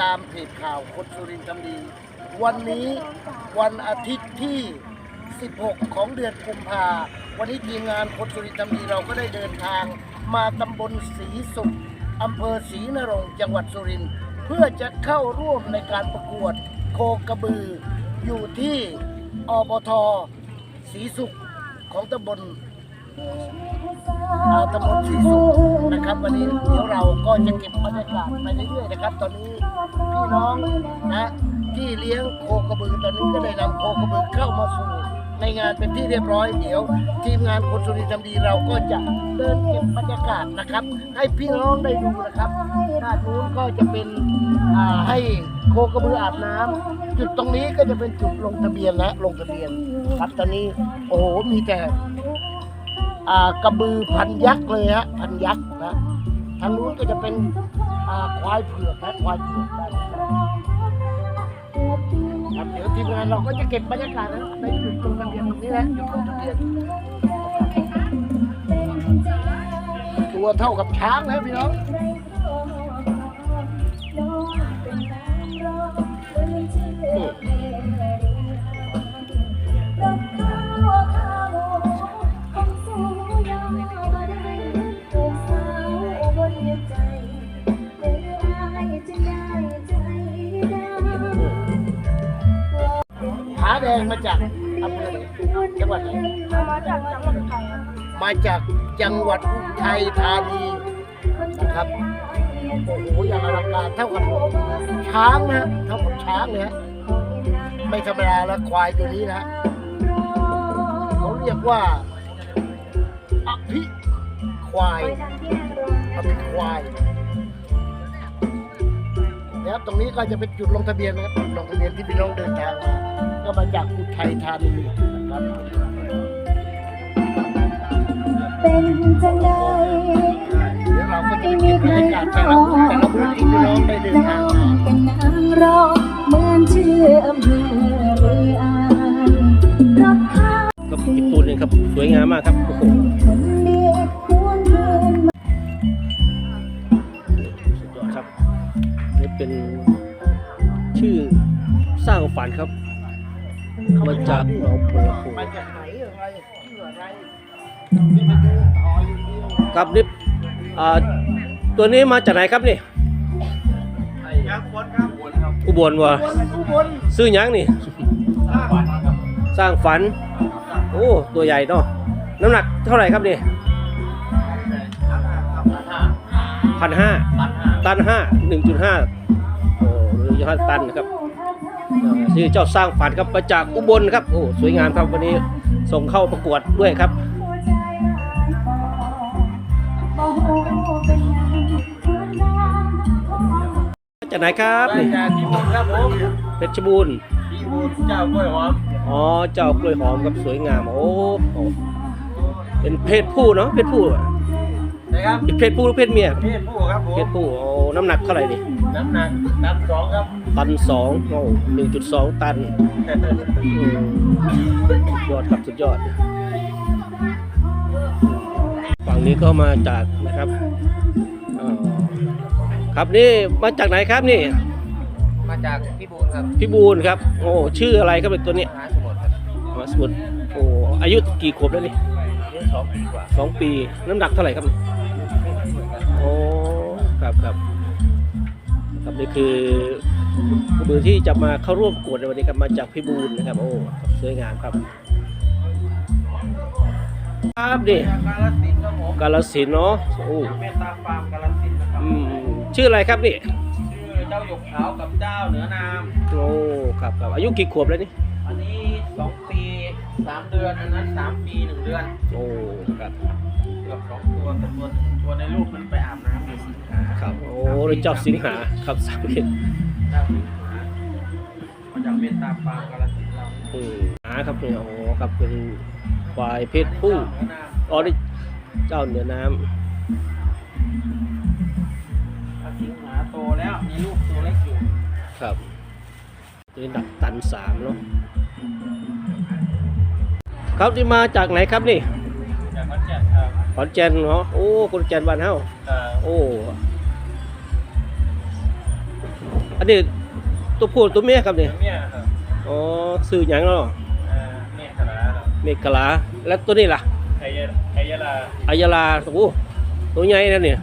ตามเพจข่าวคนสุรินทร์ทำดี วันนี้วันอาทิตย์ที่ 16 ของเดือนกุมภาวันนี้ทีมงานคนสุรินทร์ทำดีเราก็ได้เดินทาง มาตำบลศรีสุขอำเภอศรีนรงจังหวัดสุรินทร์เพื่อจะเข้าร่วมในการประกวดโคกระบือ อยู่ที่อบทศรีสุขของตำบล ตำบลศรีสุขนะครับ วันนี้เดี๋ยวเราก็จะเก็บบรรยากาศไปเรื่อยๆนะครับ ตอนนี้พี่น้องนะที่เลี้ยงโคกระบือตอนนี้ก็ได้นำโคกระบือเข้ามาสู่ในงานเป็นที่เรียบร้อยเดี๋ยว ทีมงานคนสุรินทร์ทำดีเราก็จะเดินเก็บบรรยากาศนะครับ ให้พี่น้องได้ดูนะครับด้านนู้นก็จะเป็นอ่าให้โคกระบืออาบน้ำจุดตรงนี้ก็จะเป็นจุดลงทะเบียนนะลงทะเบียนครับตอนนี้โอ้โหมีแต่ กระบือพันยักษ์เลยฮะพันยักษ์นะทางนู้นก็จะเป็นควายเผือกนะควายเผือกได้ครับเดี๋ยวทีมงานเราก็จะเก็บบรรยากาศนะในจุดลงทะเบียนตรงนี้แหละจุดลงทะเบียนตัวเท่ากับช้างนะพี่น้องผ มาจากอำเภอไหนจังหวัดไหนมาจากจังหวัดไทยครับมาจากจังหวัดอุทัยธานีนะครับโอ้โหอย่างอลังการเท่ากับช้างนะเท่ากับช้างเลยฮะไม่ธรรมดาแล้วควายตัวนี้นะเขาเรียกว่าอภิควายอภิควายแล้วตรงนี้ก็จะเป็นจุดลงทะเบียนนะครับจุดลงทะเบียนที่พี่น้องเดินทางมา ก็มาจากอุทัยธานีนะครับเป็นจังไดเดี๋ยวเราก็จะไปเก็บบรรยากาศแต่ละบุแต่ละพื้นที่พี่น้องได้เดินทางมาเป็นนางรอง นี่เป็นดูต่ออย่างเดียวครับนี่อ่าตัวนี้มาจากไหนครับนี่ยักษ์วนครับวนครับอุบลวะวนอุบลซื้อหยังนี่สร้างฝันครับสร้างฝัน โอ้ ตัวใหญ่เนาะ น้ำหนักเท่าไหร่ครับนี่พันห้าตันห้าหนึ่งจุดห้าโอ้หนึ่งจุดห้าตันนะครับอ่าชื่อเจ้าสร้างฝันครับมาจากอุบลครับ โอ้ สวยงามครับวันนี้ส่งเข้าประกวดด้วยครับบ่ จากไหนครับได้นี่จากที่บุญครับผมเพชรบูรณ์ที่บุญเจ้ากล้วยหอมอ๋อเจ้ากล้วยหอมครับสวยงามโอ้โหเป็นเพศผู้เนาะเพศผู้อะนะครับเป็นเพศผู้หรือเพศเมียเพศผู้ครับผเพมศผู้โอ้น้ำหนักเท่าไหร่นี่น้ำหนักน้ำสองครับตันสองโอ้หนึ่งจุดสองตันอืมสุดยอดครับสุดยอดฝั่งนี้ก็มาจากนะครับอ่า ครับนี่มาจากไหนครับนี่มาจากพี่บุญครับพี่บูนครับ โอ้ชื่ออะไรครับเป็นตัวนี้หาสมุทรครับอ๋อสมุดโอ้อายุกี่ขวบแล้วนี่อายุสองปีกว่าสองปีน้ำหนักเท่าไหร่ครับโอ้ครับครับครับนี่คือกระบือที่จะมาเข้าร่วมประกวดในวันนี้ครับมาจากพิบูลนะครับ โอ้สวยงามครับครับนี่จากกาลสินธุ์ครับผมกาลสินธุ์เนาะโอ้เมตตาฟาร์มกาลสินธุ์นะครับอืม ชื่ออะไรครับนี่ชื่อเจ้าหยกขาวกับเจ้าเหนือนามโอ้ครับครับอายุกี่ขวบแล้วนี่อันนี้สองปีสามเดือนอันนั้นสามปีหนึ่งเดือนโอ้ครับเกือบสองตัวแต่ตัวหนึ่งตัวในรูปมันไปอาบน้ำอยู่สิงหาครับโอ้เจ้าสิงหาครับสามเดือนเจ้าสิงหามาจากเมตตาฟาร์มกาลสินธุ์เราอืมหาครับเนี่ยโอ้ครับเป็นควายเพศผู้เจ้าเหนือนามอ๋อนี่เจ้าเหนือน้ำ แล้วมีลูกตัวเล็กอยู่ครับตัวนี้หนักตันสามเนาะครับที่มาจากไหนครับนี่จากขอนแก่นครับขอนแก่นเนาะโอ้คนแก่นบ้านเฮาเอ่อโอ้อันนี้ตัวผู้ตัวเมียครับเนี่ยเนี่ยครับอ๋อซื้อหยังเนาะอ่าเนี่ยขนาดครับเมกะลาแล้วตัวนี้ล่ะไอยะไอยะลาอายาลาโอ้โหตัวใหญ่นะเนี่ย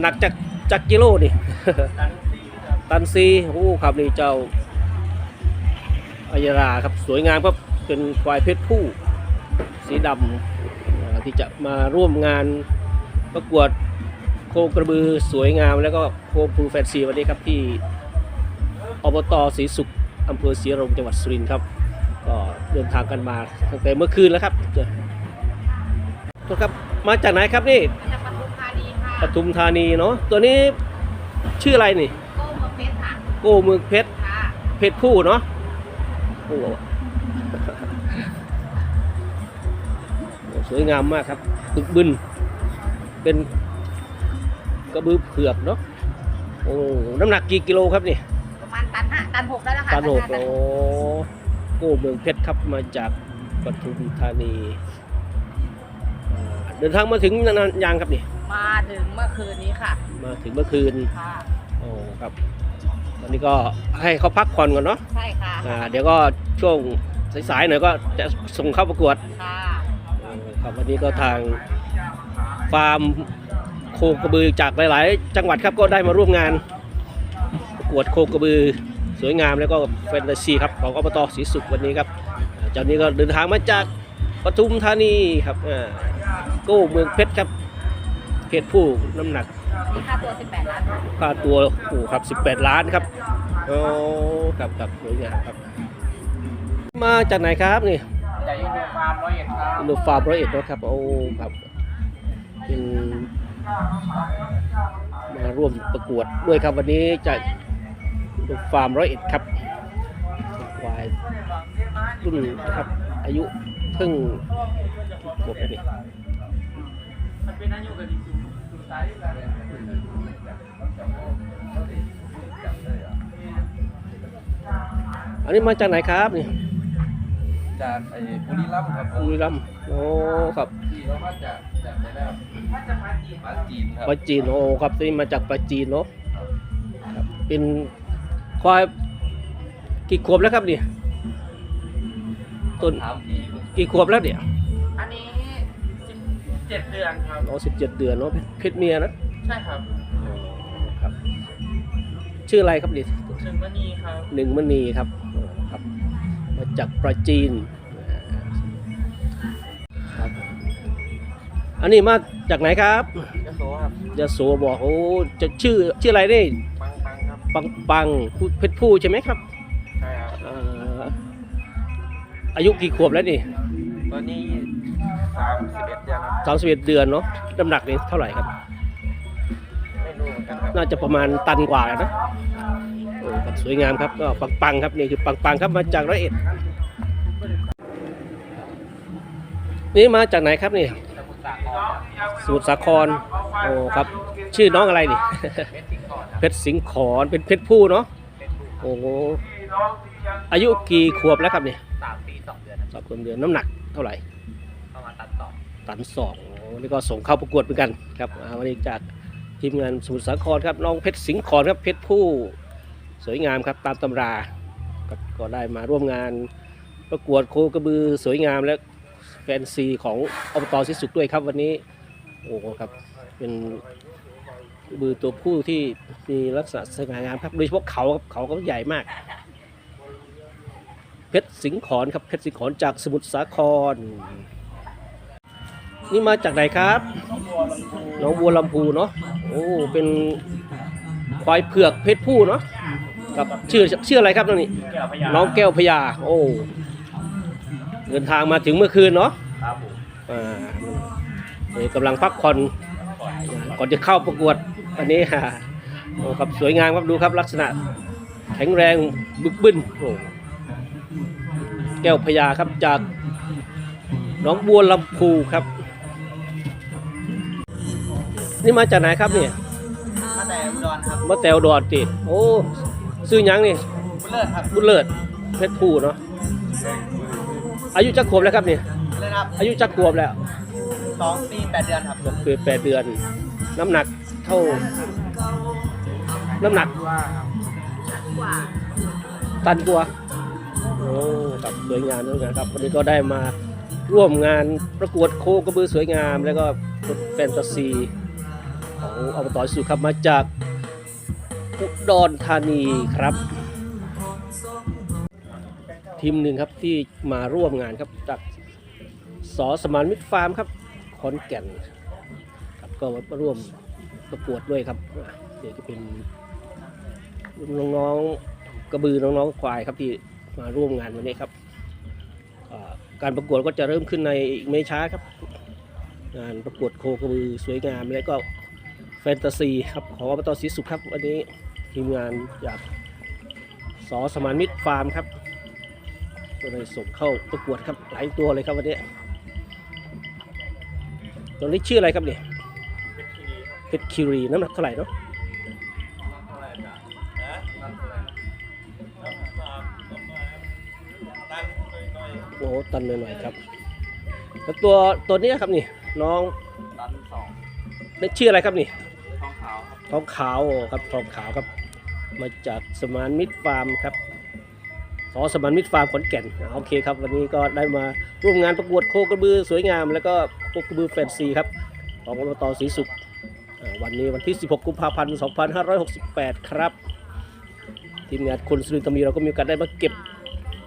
หนักจาก จากกิโลนี่ ตันซีโอ้ครับนี่เจ้าอายราครับสวยงามครับเป็นควายเพชรผู้สีดำที่จะมาร่วมงานประกวดโคกระบือสวยงาม แล้วก็โคปูแฟนซีวันนี้ครับที่อบตศรีสุขอำเภอศรีรงจังหวัดสุรินทร์ครับก็เดินทางกันมาตั้งแต่เมื่อคืนแล้วครับโทษครับมาจากไหนครับนี่จาก ปทุมธานีค่ะปทุมธานีเนาะตัวนี้ชื่ออะไรนี่ โก้เมืองเพชรค่ะโก้เมืองเพชรค่ะเพชรผู้เนาะโอ้โหสวยงามมากครับตึกบึนเป็นกระบือเผือกเนาะโอ้น้ำหนักกี่กิโลครับนี่ประมาณตันห้าตันหกได้แล้วค่ะตาโหนกตันโอ้ห้าโก้เมืองเพชรครับมาจากปทุมธานีอ่าเดินทางมาถึงนานๆยังครับนี่ มาถึงเมื่อคืนนี้ค่ะ มาถึงเมื่อคืนค่ะโอ้ครับตอนนี้ก็ให้เขาพักผ่อนก่อนเนาะใช่ค่ะอ่าเดี๋ยวก็ช่วงสายๆหน่อยก็จะส่งเข้าประกวดค่ะเออครับวันนี้ก็ทางฟาร์มโคกระบือจากหลาย ๆ จังหวัดครับก็ได้มาร่วมงาน ประกวดโคกระบือสวยงามแล้วก็แฟนตาซีครับของอบตศรีสุขวันนี้ครับอ่าเจ้านี้ก็เดินทางมาจากปทุมธานีครับอ่าโก้เมืองเพชรครับ เพชรผู้น้ำหนักนี่ค่าตัว 18 ล้านค่ะค่าตัวโอ้ครับ 18 ล้านครับโอ้ครับครับสวยงามครับ มาจากไหนครับนี่จากยูนิฟาร์มร้อยเอ็ดครับอินโดฟาร์มร้อยเอ็ดนะครับโอ้ครับเป็นมาร่วมประกวดด้วยครับวันนี้จากอินโดฟาร์มร้อยเอ็ดครับควายรุ่นนะครับอายุเพิ่งขวบเองนี่มันเป็นนั่นอยู่กับดิซูซูไซส์กัน อันนี้มาจากไหนครับนี่จากไอ้บุรีรัมย์ครับบุรีรัมย์โอ้ครับที่เรามาจากจากไหนนะครับมาจากปาจีนปาจีนครับปลาจีนโอ้ครับนี่มาจากปลาจีนเนาะครับเป็นควายกี่ขวบแล้วครับนี่ต้นถามทีกี่ขวบแล้วเนี่ยอันนี้สิบ เจ็ดเดือนครับ อ๋อสิบเจ็ดเดือนเนาะเพศเมียนะใช่ครับครับ ชื่ออะไรครับนี่หนึ่งมณีครับหนึ่งมณีครับอ๋อครับ มาจากปลาจีนครับ อันนี้มาจากไหนครับยโสครับยะโสบอกโอ้จะชื่อชื่ออะไรนี่ปังปังครับปังปังผู้เพชรผู้ใช่ไหมครับใช่ครับเอ่ออายุกี่ขวบแล้วนี่ตอนนี้สามสิบเอ็ดเดือนครับ สามสิบเอ็ดเดือนเนาะน้ำหนักนี่เท่าไหร่ครับไม่รู้เหมือนกันครับ น่าจะประมาณตันกว่านะโอ้ครับสวยงามครับก็ปังปังครับนี่คือปังปังครับมาจากร้อยเอ็ดนี่มาจากไหนครับนี่สมุทรสาครครับสมุทรสาครโอ้ครับ ชื่อน้องอะไรนี่เพชรสิงห์ก่อนครับเพชรสิงห์ขอนเป็นเพชรผู้เนาะเพชรผู้โอ้โหอายุกี่ขวบแล้วครับนี่สามปีสองเดือนสามเดือนน้ำหนักเท่าไหร่เข้ามา ตัดต่อนสองวันนี้ก็ส่งเข้าประกวดเหมือนกันครับวันนี้จากทีมงานสมุทรสาครครับน้องเพชรสิงห์ขอนครับเพชรผู้สวยงามครับตามตำราก็ก็ได้มาร่วมงานประกวดโคกระบือสวยงามและแฟนซีของอบตสิสุขด้วยครับวันนี้โอ้โหครับเป็นบือตัวผู้ที่มีลักษณะสง่างามครับโดยเฉพาะเขาครับเขาก็ใหญ่มาก เพชรสิงห์ขอนครับเพชรสิงห์ขอนจากสมุทรสาคร นี่มาจากไหนครับหน้องบัวลำพูเนาะโอ้เป็นควายเผือกเพศผู้เนาะกับชื่อชื่ออะไรครับน้องนี่แก้วพญาน้องแก้วพญาโอ้เดินทางมาถึงเมื่อคืนเนาะครับผมอ่านี่กำลังพักผ่อนก่อนจะเข้าประกวดอันนี้ฮะโอ้ครับสวยงามครับดูครับลักษณะ แข็งแรงบึกบึนโอ้แก้วพญาครับจากหน้องบัวลำพูครับ นี่มาจากไหนครับเนี่ยมาแต่อุดรครับมาแตวดอดติโอ้ซื้อหยังนี่บุญเลิศครับบุญเลิศเพชรผู้เนาะอายุจักขวบแล้วครับเนี่ยเลยครับอายุจักขวบแล้วสองปีแปดเดือนครับคือแปดเดือน น้ำหนักเท่า น้ำหนักว่าครับกว่าตันกว่าโอ้ครับสวยงามด้วยนะครับวันนี้ก็ได้มาร่วมงานประกวดโคกระบือสวยงาม แล้วก็แฟนตาซี ของอบตสุครับมาจากอุดรธานีครับ ทีมหนึ่งครับที่มาร่วมงานครับจากสอสมานมิตรฟาร์มครับขอนแก่นครับก็มาร่วมประกวดด้วยครับเดี๋ยวจะเป็นน้องๆกระบือน้องๆควายครับที่มาร่วมงานวันนี้ครับการประกวดก็จะเริ่มขึ้นในอีกไม่ช้าครับ งานประกวดโคกระบือสวยงามและก็ แฟนตาซีครับของอบตศรีสุขครับ วันนี้ทีมงานจากสอสมานมิตรฟาร์มครับก็เลยส่งเข้าประกวดครับหลายตัวเลยครับวันนี้ตัวนี้ชื่ออะไรครับเนี่ยเพชรคิรีน้ำหนักเท่าไหร่เนาะโอ้ตันหน่อยๆครับแล้วตัวตัวนี้ครับนี่น้องตันสองนี่ชื่ออะไรครับนี่ ทองขาวครับทองขาวครับทองขาวครับ มาจากสมานมิตรฟาร์มครับสอสมานมิตรฟาร์มขอนแก่นอ่าโอเคครับ วันนี้ก็ได้มาร่วมงานประกวดโคกระบือสวยงาม แล้วก็โคกระบือแฟนซีครับของอบตศรีสุขวันนี้วันที่ 16 กุมภาพันธ์ 2568 ครับ ทีมงานคนสุรินทร์มีเราก็มีโอกาสได้มาเก็บ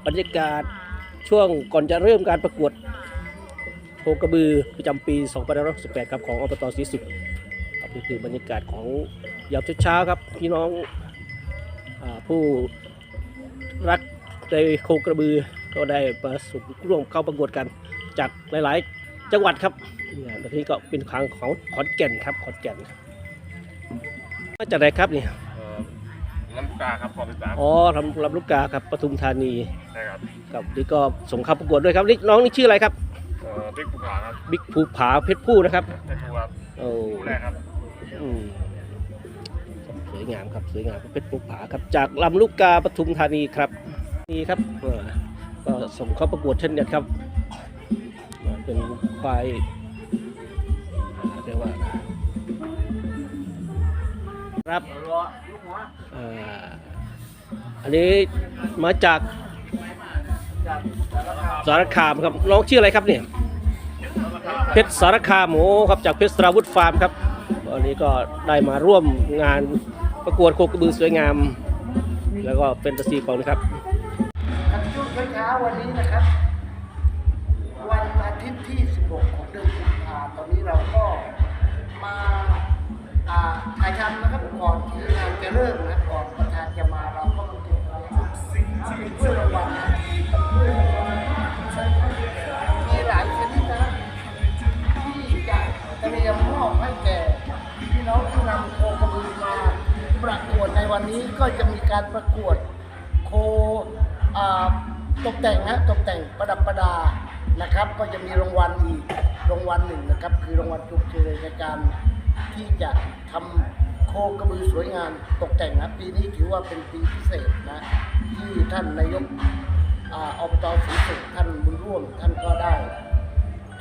บรรยากาศช่วงก่อนจะเริ่มการประกวดโคกระบือประจำปี 2568 ครับของอบตศรีสุข นี่คือบรรยากาศของยามเช้าๆครับพี่น้องอาผู้รักในโคกระบือก็ได้มาสุร่วมเข้าประกวดกันจากหลายๆ จังหวัดครับเนี่ยตอนนี้ก็เป็นครั้งของขอนแก่นครับขอนแก่นมาจากไหนครับเนี่ยเอ่อน้ำปลาครับขอบคุณครับอ๋อลำลำลูกกาครับปทุมธานีใช่ครับครับนี่ก็ส่งเข้าประกวดด้วยครับนี่น้องนี่ชื่ออะไรครับเอ่อบิ๊กภูผาครับบิ๊กภูผาเพชรผู้นะครับเพชรภูครับโอ้ผู้แรกครับอืม สวยงามครับสวยงามเพชรภูผาครับ จากลำลูกกาปทุมธานีครับนี่ครับเออก็ส่งเข้าประกวดเช่นเดียวครับเอ่อเป็นควายเรียกว่าครับรอลูกหัวอ่าอันนี้มาจากจากสารคามสารคามครับน้องชื่ออะไรครับเนี่ยเพชรสารคามโอ้ครับจากเพชรสราวุธฟาร์มครับ วันนี้ก็ได้มาร่วมงานประกวดโคกระบือสวยงาม แล้วก็เป็นตาซีของนะครับครับช่วงเช้าวันนี้นะครับ วันอาทิตย์ที่ 16 ของเดือนกุมภาตอนนี้เราก็มาอ่าถ่ายทำนะครับก่อนที่งานจะเริ่มนะก่อนประธานจะมาเราก็มาเก็บรายละเอียดเป็นเพื่อรางวัล น้องที่นำโคกระบือมาประกวดในวันนี้ก็จะมีการประกวดโคตกแต่งนะตกแต่งประดับประดานะครับ ก็จะมีรางวัลอีกรางวัลหนึ่งนะครับ คือรางวัลจุกเชยในการที่จะทำโคกระบือสวยงามตกแต่งนะปีนี้ถือว่าเป็นปีพิเศษนะที่ท่านนายกอ่าอบตศรีสุขท่านบุญร่วมท่านก็ได้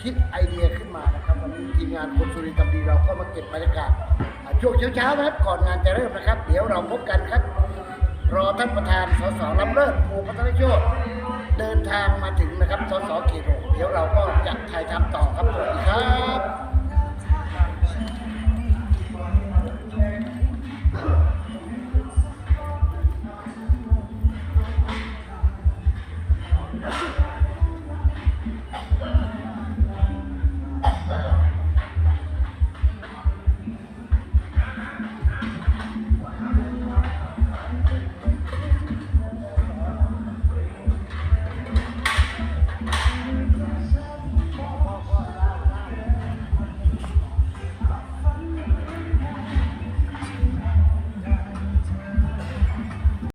คิดไอเดียขึ้นมานะครับวันนี้ทีมงานคนสุรินทร์ตำดีเราก็มาเก็บบรรยากาศช่วงเช้าๆนะครับก่อนงานจะเริ่มนะครับ เดี๋ยวเราพบกันครับ รอท่านประธานสสลำเลิศภูพัฒนโชตเดินทางมาถึงนะครับสสเขตหกเดี๋ยวเราก็จะถ่ายทำต่อครับสวัสดีครับ you